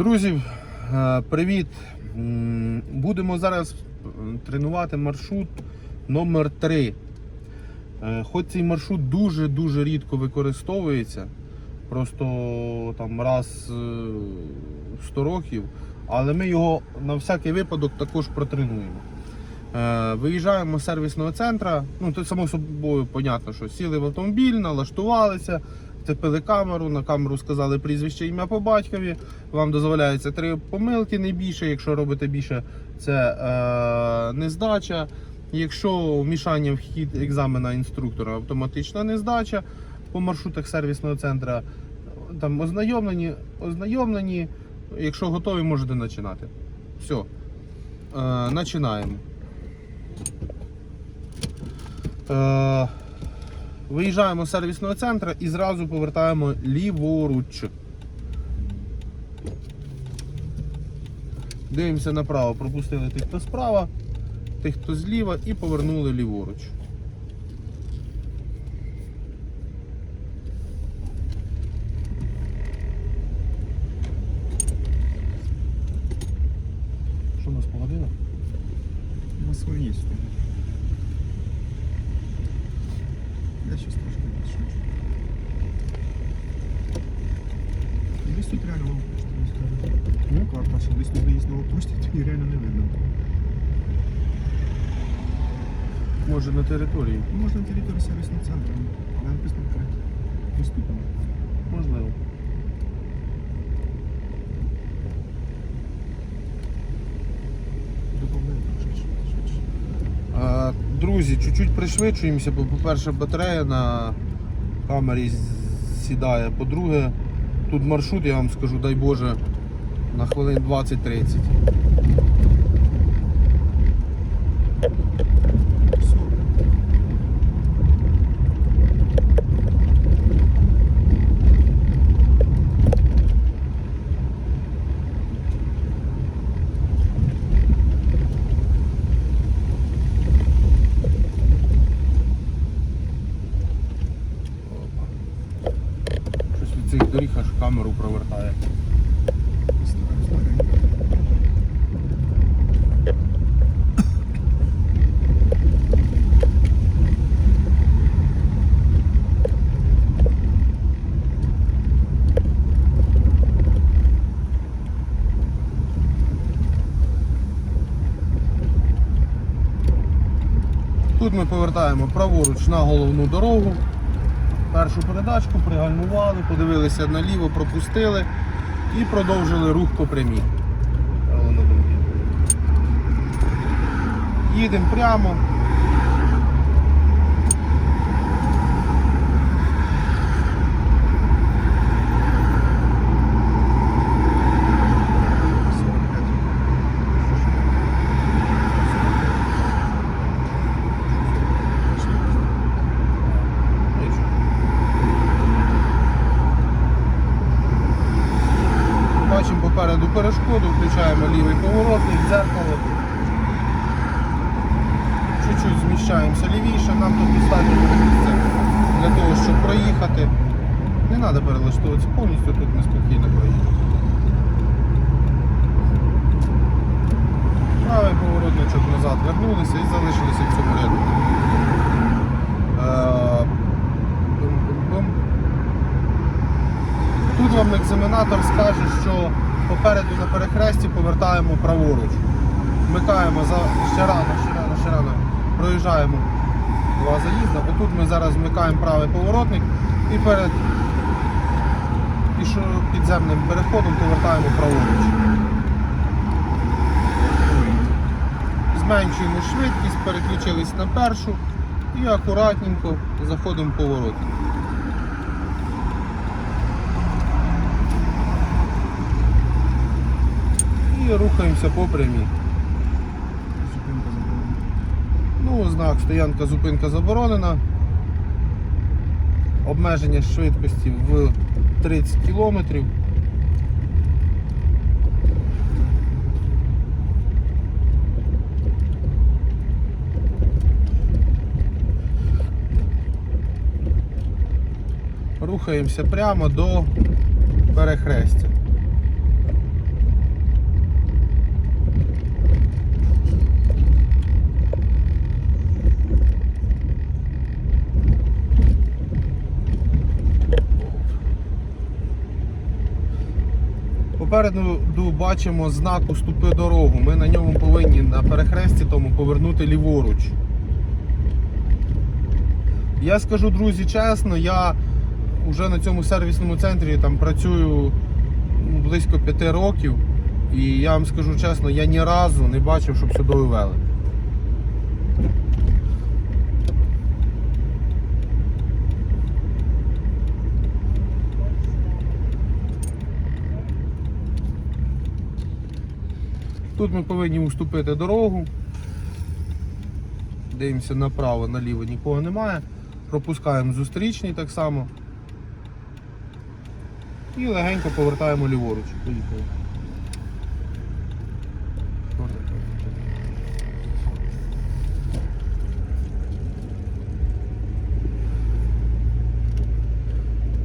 Друзі, е, привіт! Будемо зараз е, тренувати маршрут номер 3 Хоч цей маршрут дуже-дуже рідко використовується, просто там раз е, в 100 років, але ми його на всякий випадок також протренуємо. Е, Виїжджаємо з сервісного центру. Ну, тут само собою понятно, що сіли в автомобіль, налаштувалися, вцепили камеру, на камеру сказали прізвище ім'я по батькові. Вам дозволяється три помилки, не більше. Якщо робите більше, це е, нездача. Якщо вмішання в хід екзамена інструктора, автоматична нездача по маршрутах сервісного центру, там ознайомлені, ознайомлені. Якщо готові, можете починати. Все. Е, починаємо. Е, виїжджаємо з сервісного центру і зразу повертаємо ліворуч. Дивимося направо, пропустили тих, хто справа, тих, хто зліва, і повернули ліворуч. Що у нас по годинах? На свої стоїть. Я щось трошки відшучу. Десь тут реально вам почти не скажу. Ну? Карта, що десь тут виїзного почті, тобі реально не видно. Може на території. Ну, Можна на території сервісного центру, але написано відкрито. Доступно. Можливо. Друзі, чуть-чуть пришвидшуємося, бо, по-перше, батарея на камері сідає. По-друге, тут маршрут, я вам скажу, дай Боже, на хвилин 20-30. Все. Щось від цих доріг аж камеру провертає. Стараюсь старенько. Тут ми повертаємо праворуч на головну дорогу. Першу передачку пригальмували, подивилися наліво, пропустили і продовжили рух по прямій. Їдемо прямо. Попереду перешкоду, включаємо лівий поворотник, дзеркало. Чуть-чуть зміщаємося лівіше, нам тут достатньо місця для того, щоб проїхати. Не треба перелаштовуватися повністю, тут ми спокійно проїдемо. Правий поворотничок назад вернулися і залишилися в цьому ряду. Е. Тут вам екзаменатор скаже, що попереду на перехресті повертаємо праворуч. Вмикаємо за ще рано, ще рано, ще рано. Проїжджаємо два заїзди. Отут ми зараз вмикаємо правий поворотник і перед підземним переходом повертаємо праворуч. Зменшуємо швидкість, переключились на першу і акуратненько заходимо в поворотник. І рухаємося по прямій. Ну, знак стоянка, зупинка заборонена. Обмеження швидкості в 30 км. Рухаємося прямо до перехрестя. Попереду бачимо знак Уступи дорогу. Ми на ньому повинні на перехресті тому повернути ліворуч. Я скажу, друзі, чесно, я вже на цьому сервісному центрі там працюю ну, близько п'яти років. І я вам скажу чесно, я ні разу не бачив, щоб сюди вели. Тут ми повинні уступити дорогу. Дивимося направо, наліво нікого немає. Пропускаємо зустрічний так само. І легенько повертаємо ліворуч. Поїхали.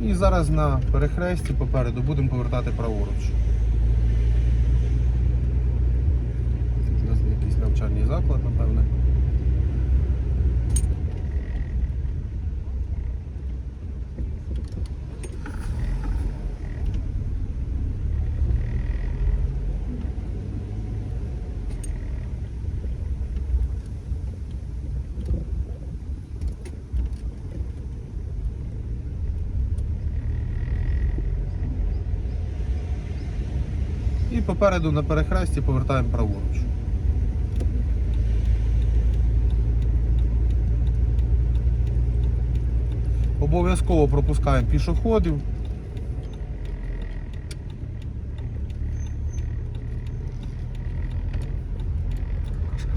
І зараз на перехресті попереду будемо повертати праворуч. Тут у нас якийсь навчальний заклад, напевне. І попереду на перехресті повертаємо праворуч. Обов'язково пропускаємо пішоходів.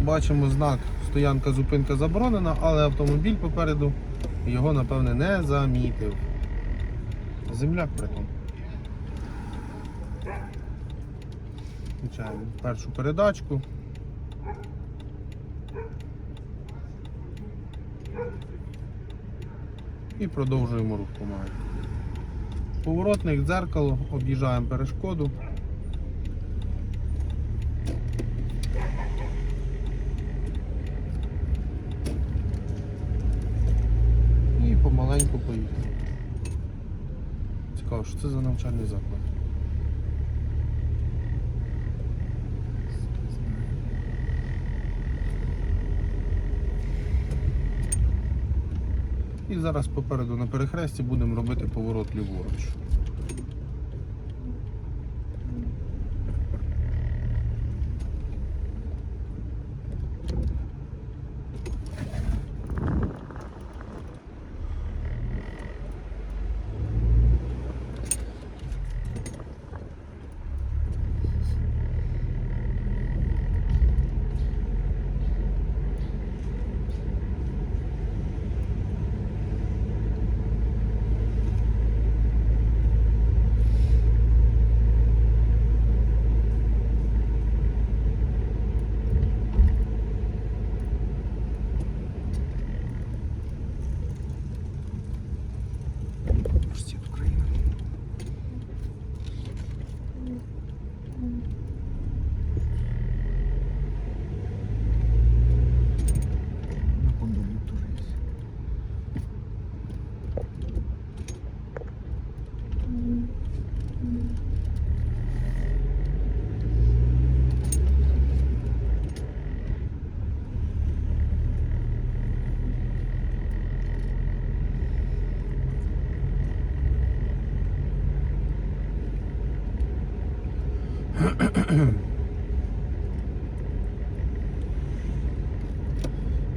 Бачимо знак стоянка зупинка заборонена, але автомобіль попереду його напевне не замітив. Земляк притом. Включаємо першу передачку. І продовжуємо рух. Поворотник, дзеркало, об'їжджаємо перешкоду. І помаленьку поїхали. Цікаво, що це за навчальний заклад. І зараз попереду на перехресті будемо робити поворот ліворуч.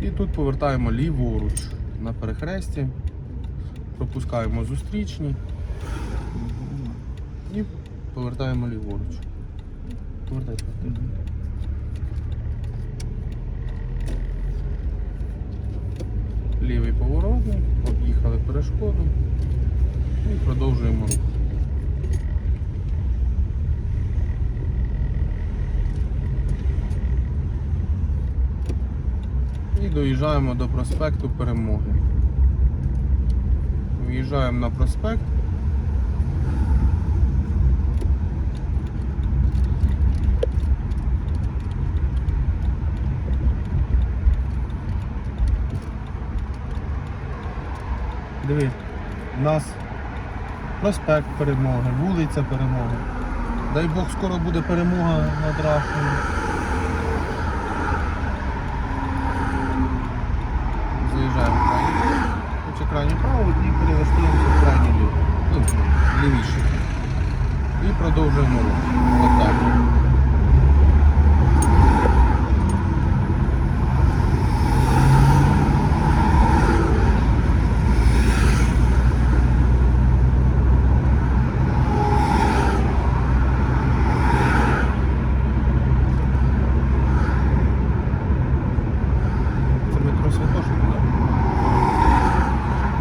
І тут повертаємо ліворуч на перехресті, пропускаємо зустрічні і повертаємо ліворуч. Повертайте. Лівий поворотник, об'їхали перешкоду і продовжуємо рух. Доїжджаємо до проспекту Перемоги. Виїжджаємо на проспект. Диви, у нас проспект Перемоги, вулиця Перемоги. Дай Бог скоро буде перемога над Рашою. Заїжджаємо в крайній право. Чи крайній право і перелаштуємося в крайній ліво. Ну, лівіше. І продовжуємо рух. Отак. Це метро Святошино, так?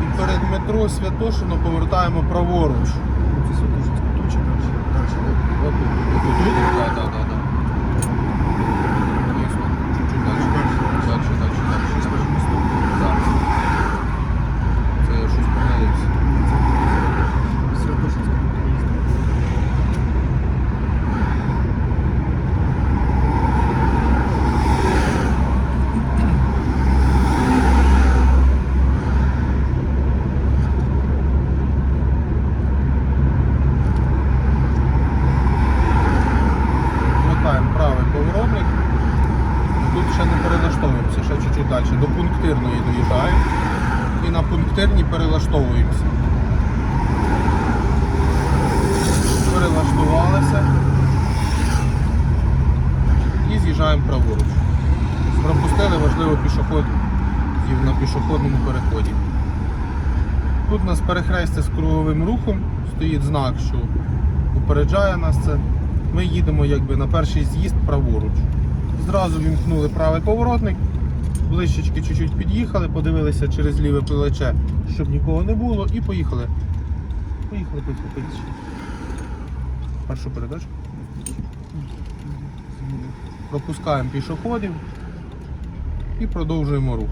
І перед метро повертаємо праворуч. Це Святошинська точка, далі. Далі. От тут, от тут, тут, так, так, так, так. Дійсно, чуть-чуть далі. Дальше, дальше, дальше. Так. Це я щось помилився. Святошинська проїзд. Вмикаємо правий поворотник. Тут ще не перелаштовуємося, ще чуть-чуть далі. До пунктирної доїжджаємо. І на пунктирній перелаштовуємося. Перелаштувалися. І з'їжджаємо праворуч. Пропустили важливо пішоход і на пішохідному переході. Тут у нас перехрестя з круговим рухом, стоїть знак, що попереджає нас це. Ми їдемо якби на перший з'їзд праворуч. Зразу вімкнули правий поворотник, ближчечки чуть-чуть під'їхали, подивилися через ліве плече, щоб нікого не було, і поїхали. Поїхали, поїхали. Першу передачу. Пропускаємо пішоходів і продовжуємо рух.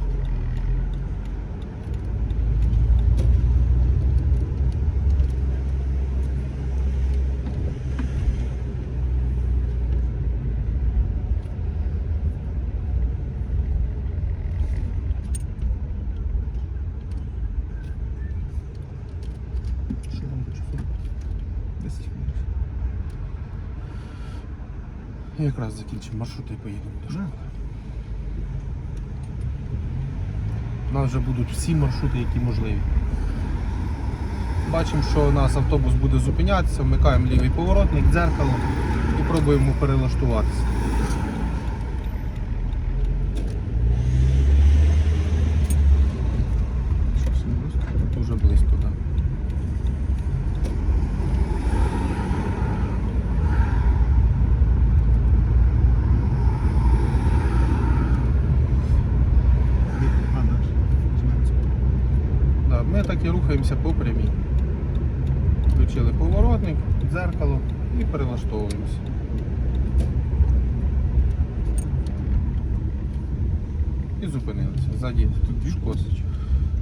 Що там по часу? 10 хвилин. Якраз закінчимо маршрут і поїдемо до школи. У нас вже будуть всі маршрути, які можливі. Бачимо, що у нас автобус буде зупинятися, вмикаємо лівий поворотник, дзеркало і пробуємо перелаштуватися. Щось не близько. Дуже близько, так. А, далі. Знається. Да, ми так і рухаємося по прямій. Включили поворотник, дзеркало і перелаштовуємося. І зупинилися. Ззаді тут шкода.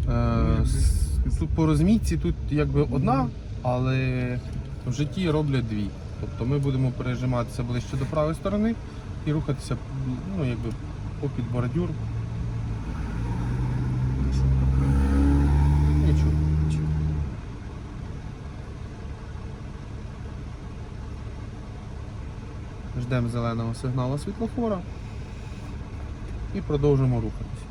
Е, с- Тут по розмітці тут якби одна, але в житті роблять дві. Тобто ми будемо пережиматися ближче до правої сторони і рухатися ну, якби, попід бордюр. Нічого. Ждемо зеленого сигналу світлофора і продовжимо рухатися.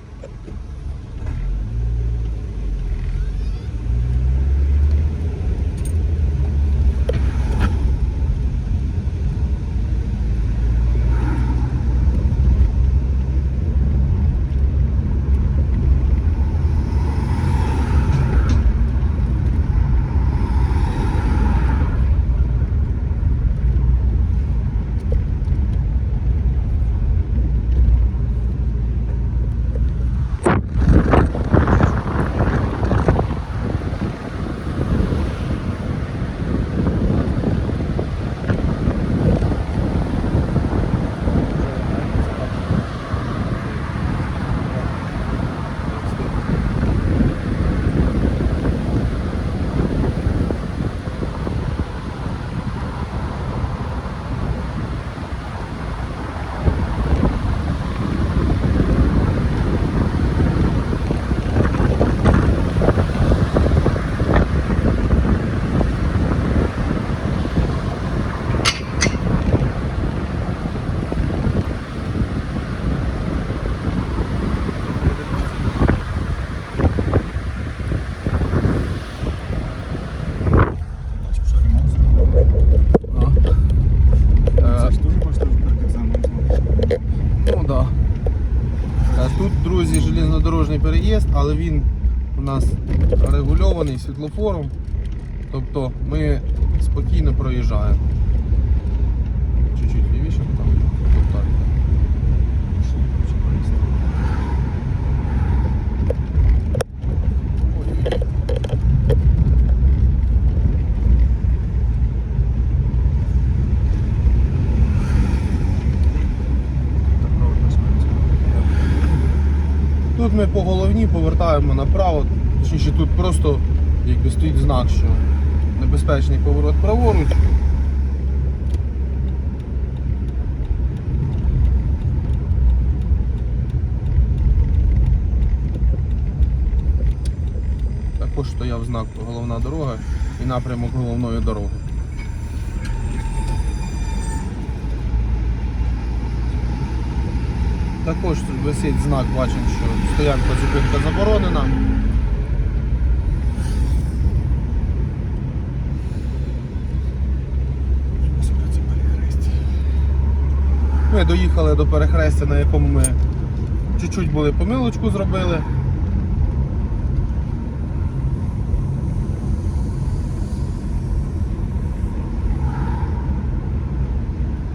Але він у нас регульований світлофором. Тобто ми спокійно проїжджаємо. Чуть-чуть лівіше там. Тут так. Так, право посмотрите. Тут ми по головні повертаємо направо, точніше тут просто якби стоїть знак, що небезпечний поворот праворуч. Також стояв знак головна дорога і напрямок головної дороги. Також тут висить знак, бачимо, що стоянка зупинка заборонена. Ми доїхали до перехрестя, на якому ми чуть-чуть були помилочку зробили.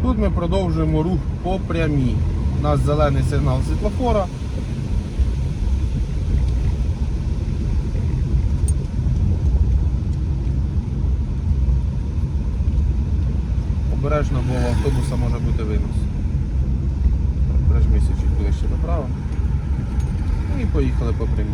Тут ми продовжуємо рух по прямій. У нас зелений сигнал світлофора. Обережно, бо автобуса може бути винос. Прижмися чуть ближче направо. Ну і поїхали по прямій.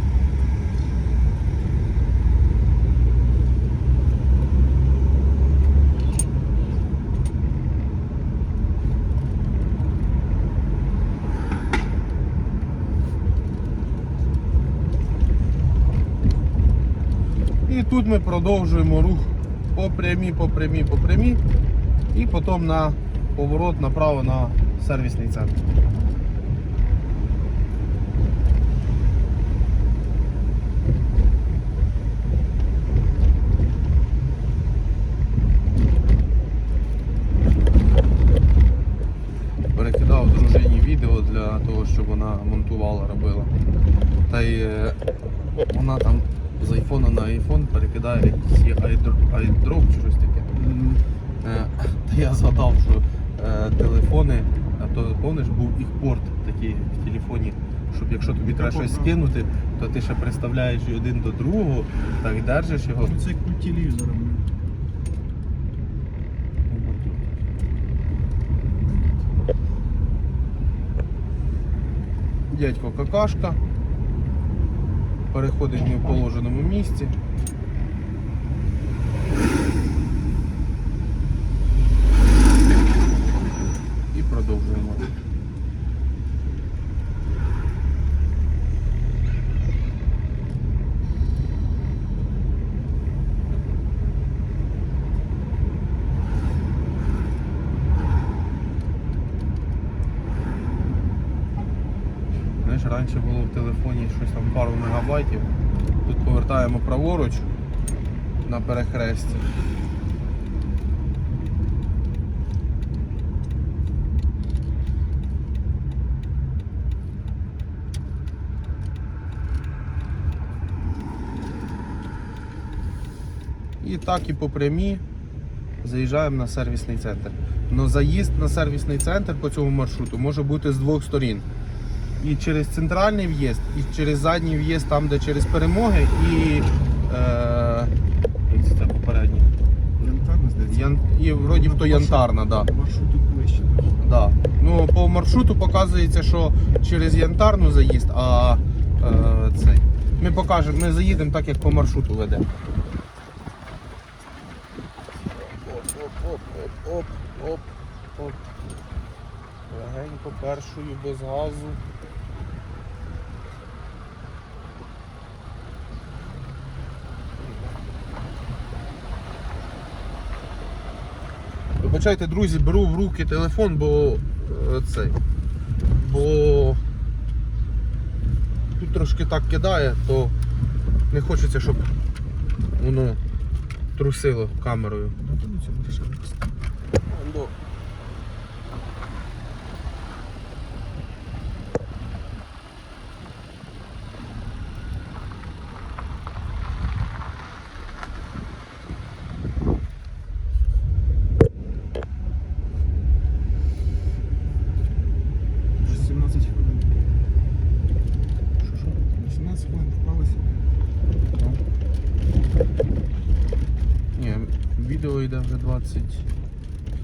І тут ми продовжуємо рух по прямій, по прямій, по прямій. І потім на поворот направо на сервісний центр. Для того, щоб вона монтувала, робила. Та й е, вона там з айфона на айфон перекидає якийсь є айдроп чи щось таке. Е, Та я згадав, що е, телефони, а то помниш, був їх порт такий в телефоні, щоб якщо тобі треба щось скинути, то ти ще приставляєш і один до другого, так держиш його. Це як у телевізора. Дядько какашка. Переходить не в положеному місці. І продовжуємо. Знаєш, раніше було в телефоні щось там пару мегабайтів. Тут повертаємо праворуч на перехресті. І так і по прямій заїжджаємо на сервісний центр. Но заїзд на сервісний центр по цьому маршруту може бути з двох сторін. І через центральний в'їзд, і через задній в'їзд, там, де через перемоги, і е, як це попередній. Янтарна, здається. Ян, і вроді то янтарна, да. Маршрут тут ближче. Да. Ну, по маршруту показується, що через янтарну заїзд, а е, цей. Ми покажемо, ми заїдемо так, як по маршруту ведемо. Оп, оп, оп, оп, оп, оп, оп. Легенько першою без газу. Вибачайте, друзі, беру в руки телефон, бо е, цей. Бо тут трошки так кидає, то не хочеться, щоб воно трусило камерою. Ну, то ну, це буде ще якось. Ондо. Відео йде вже 20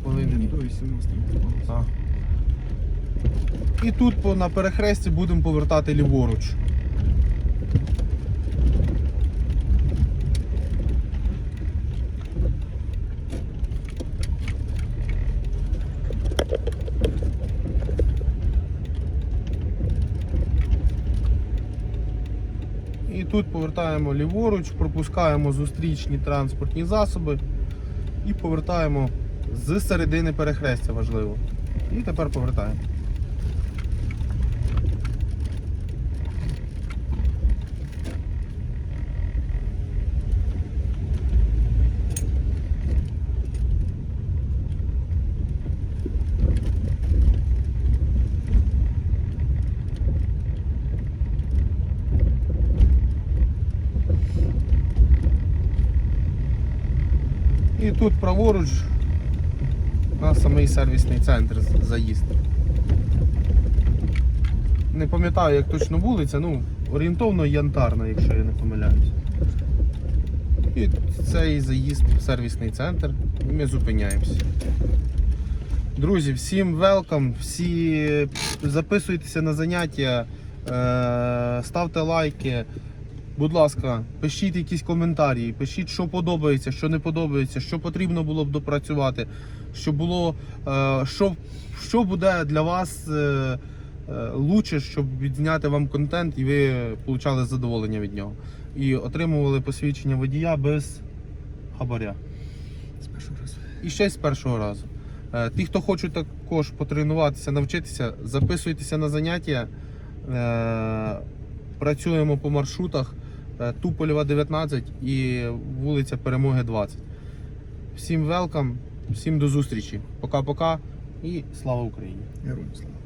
хвилин. До 18 А. І тут на перехресті будемо повертати ліворуч. І тут повертаємо ліворуч, пропускаємо зустрічні транспортні засоби і повертаємо з середини перехрестя важливо. І тепер повертаємо. Тут праворуч на самий сервісний центр заїзд. Не пам'ятаю, як точно вулиця, ну, орієнтовно янтарна, якщо я не помиляюсь. І цей заїзд в сервісний центр. І ми зупиняємося. Друзі, всім велкам, всі записуйтеся на заняття, е, ставте лайки. Будь ласка, пишіть якісь коментарі, пишіть, що подобається, що не подобається, що потрібно було б допрацювати, що було, е, що, що буде для вас е, е, лучше, щоб відзняти вам контент і ви отримали задоволення від нього. І отримували посвідчення водія без хабаря. З першого разу. І ще з першого разу. Ті, хто хочуть також потренуватися, навчитися, записуйтеся на заняття. Працюємо по маршрутах е, Тупольова 19 і вулиця Перемоги 20. Всім велкам, всім до зустрічі. Пока-пока і слава Україні! Героям слава.